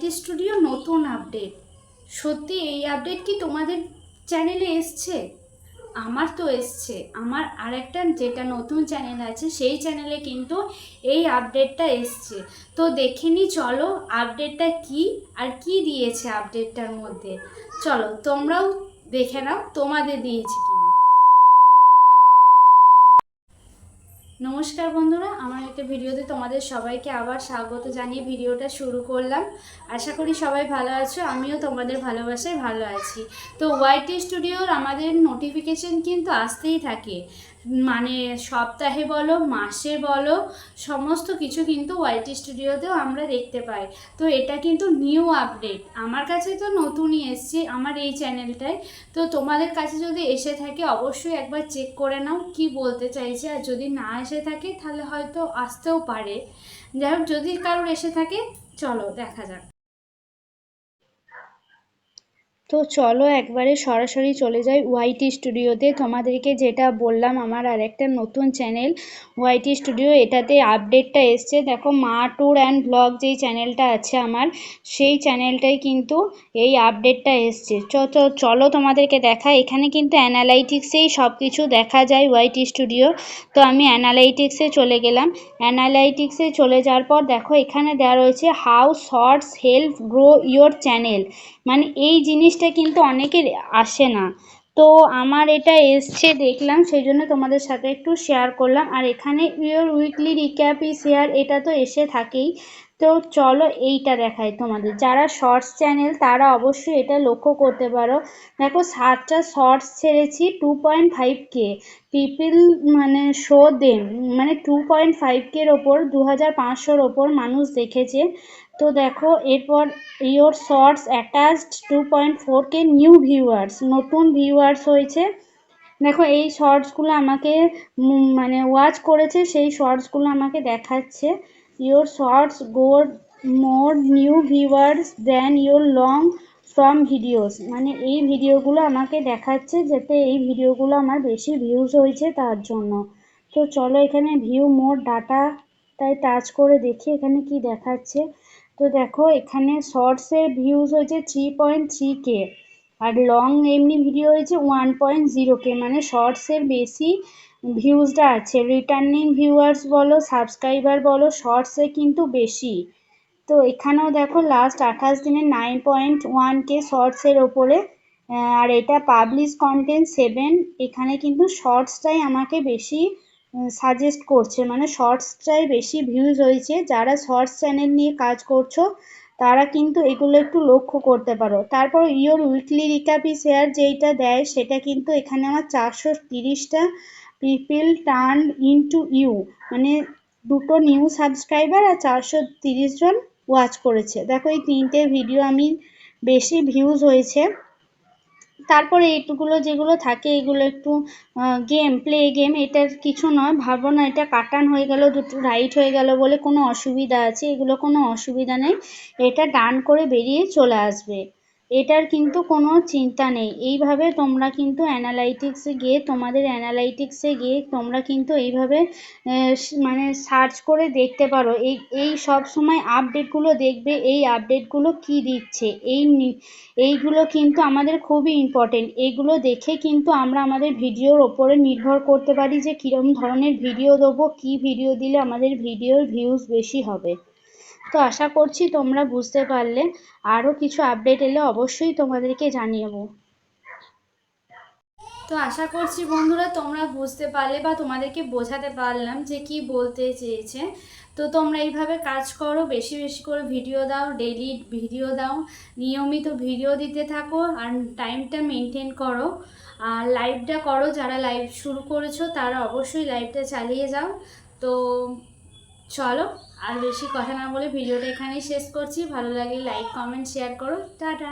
White studio নতুন update. সত্যি এই আপডেট কি তোমাদের চ্যানেলে এসছে? আমার তো এসছে। আমার আরেকটা যেটা নতুন চ্যানেল আছে, সেই চ্যানেলে কিন্তু এই আপডেটটা এসছে। তো দেখে নি, চলো আপডেটটা কি আর কি দিয়েছে আপডেটটার মধ্যে। চলো তোমরাও দেখে নাও, তোমাদের দিয়েছে কিনা নমস্কার বন্ধুরা, আমার একটা ভিডিওতে তোমাদের সবাইকে আবার স্বাগত জানিয়ে ভিডিওটা শুরু করলাম। আশা করি সবাই ভালো আছো, আমিও তোমাদের ভালোবাসায় ভালো আছি। তো ওয়াইটি স্টুডিওর আমাদের নোটিফিকেশন কিন্তু আসতেই থাকে। মানে সপ্তাহে বলো, মাসে বলো, সমস্ত কিছু কিন্তু ওয়াইটি স্টুডিওতেও আমরা দেখতে পাই। তো এটা কিন্তু নিউ আপডেট আমার কাছে তো নতুনই এসছে আমার এই চ্যানেলটায় তো তোমাদের কাছে যদি এসে থাকে, অবশ্যই একবার চেক করে নাও কি বলতে চাইছে। আর যদি না এসে থাকে, তাহলে হয়তো আসতেও পারে। যাই হোক যদি কারোর এসে থাকে, চলো, দেখা যাক। তো চলো একবারে সরাসরি চলে যাই ওয়াইটি স্টুডিওতে তোমাদেরকে যেটা বললাম, আমার আর একটা নতুন চ্যানেল ওয়াইটি স্টুডিও এটাতে আপডেটটা এসছে। দেখো, মা ট্যুর অ্যান্ড ব্লগ যেই চ্যানেলটা আছে আমার, সেই চ্যানেলটাই কিন্তু এই আপডেটটা এসছে। চ চলো তোমাদেরকে দেখা এখানে কিন্তু অ্যানালাইটিক্সেই সব কিছু দেখা যায় ওয়াইটি স্টুডিও তো আমি অ্যানালাইটিক্সে চলে গেলাম। অ্যানালাইটিক্সে চলে যাওয়ার পর দেখো, এখানে দেওয়া রয়েছে how shorts help grow your channel মানে এই জিনিসটা কিন্তু অনেকের আসে না। তো আমার এটা এসছে দেখলাম সেই জন্য তোমাদের সাথে একটু শেয়ার করলাম। আর এখানে ইয়োর উইকলি রিক্যাপ শেয়ার এটা তো এসে থাকেই। তো চলো এইটা দেখাই তোমাদের। যারা শর্টস চ্যানেল তারা অবশ্যই এটা লক্ষ্য করতে পারো। দেখো, সাতটা শর্টস ছেড়েছি two point five K people মানে শো দেম মানে টু পয়েন্ট ফাইভ কের ওপর দু হাজার পাঁচশোর ওপর মানুষ দেখেছে। তো দেখো, এরপর your shorts attached two point four K new viewers নতুন ভিউয়ার্স হয়েছে। দেখো, এই শর্টসগুলো আমাকে মানে ওয়াচ করেছে, সেই শর্টসগুলো আমাকে দেখাচ্ছে। Your shorts got more new viewers than your long form videos মানে এই ভিডিওগুলো আমাকে দেখাচ্ছে যাতে এই ভিডিওগুলো আমার বেশি ভিউজ হয়েছে তার জন্য। তো চলো এখানে ভিউ মোর ডাটা তাই টাচ করে দেখি এখানে কি দেখাচ্ছে। তো দেখো, এখানে শর্টসের ভিউজ হয়েছে থ্রি পয়েন্ট থ্রি কে আর লং এমনি ভিডিও হয়েছে ওয়ান পয়েন্ট জিরো কে মানে শর্টসের বেশি ভিউজটা আছে। রিটার্নিং ভিউয়ার্স বলো সাবস্ক্রাইবার বলো, শর্টসে কিন্তু বেশি। তো এখানেও দেখো লাস্ট আঠাশ দিনে নাইন পয়েন্ট ওয়ান কে শর্টসের ওপরে। আর এটা পাবলিশ কন্টেন্ট সেভেন এখানে কিন্তু শর্টসটাই আমাকে বেশি সাজেস্ট করছে। মানে শর্টসটাই বেশি ভিউজ হয়েছে। যারা শর্টস চ্যানেল নিয়ে কাজ করছ, তারা কিন্তু এগুলো একটু লক্ষ্য করতে পারো। তারপর ইয়োর উইকলি রিকাপি শেয়ার যেইটা দেয়, সেটা কিন্তু এখানে আমার চারশো তিরিশটা পিপিল টার্ন ইনটু ইউ মানে দুটো নিউ সাবস্ক্রাইবার আর চারশো তিরিশ জন ওয়াচ করেছে। দেখো, এই তিনটে ভিডিও আমি বেশি ভিউজ হয়েছে। তারপরে এইটুকুলো যেগুলো থাকে, এগুলো একটু গেম প্লে গেম এটার কিছু নয়। ভাবো না এটা কাটান হয়ে গেল, দুটো রাইট হয়ে গেল বলে কোনো অসুবিধা আছে? এগুলো কোনো অসুবিধা নেই। এটা ডান করে বেরিয়ে চলে আসবে। এটার কিন্তু কোনো চিন্তা নেই। এইভাবে তোমরা কিন্তু অ্যানালাইটিক্সে গিয়ে, তোমাদের অ্যানালাইটিক্সে গিয়ে তোমরা কিন্তু এইভাবে মানে সার্চ করে দেখতে পারো। এই এই সব সময় আপডেটগুলো দেখবে, এই আপডেটগুলো কি দিচ্ছে, এই এইগুলো কিন্তু আমাদের খুবই ইম্পর্টেন্ট এইগুলো দেখে কিন্তু আমরা আমাদের ভিডিওর ওপরে নির্ভর করতে পারি যে কীরকম ধরনের ভিডিও দেবো, কী ভিডিও দিলে আমাদের ভিডিওর ভিউজ বেশি হবে। তো আশা করছি তোমরা বুঝতে পারলে। আরও কিছু আপডেট এলে অবশ্যই তোমাদেরকে জানিয়েবো তো আশা করছি বন্ধুরা তোমরা বুঝতে পারলে বা তোমাদেরকে বোঝাতে পারলাম যে কি বলতে চেয়েছে। তো তোমরা এইভাবে কাজ করো, বেশি বেশি করে ভিডিও দাও ডেলি ভিডিও দাও, নিয়মিত ভিডিও দিতে থাকো আর টাইমটা মেনটেন করো। আর লাইভটা করো, যারা লাইভ শুরু করেছ তারা অবশ্যই লাইভটা চালিয়ে যাও। তো চলো আর বেশি কথা না বলে ভিডিওটা এখানেই শেষ করছি। ভালো লাগলে লাইক কমেন্ট শেয়ার করো। টাটা।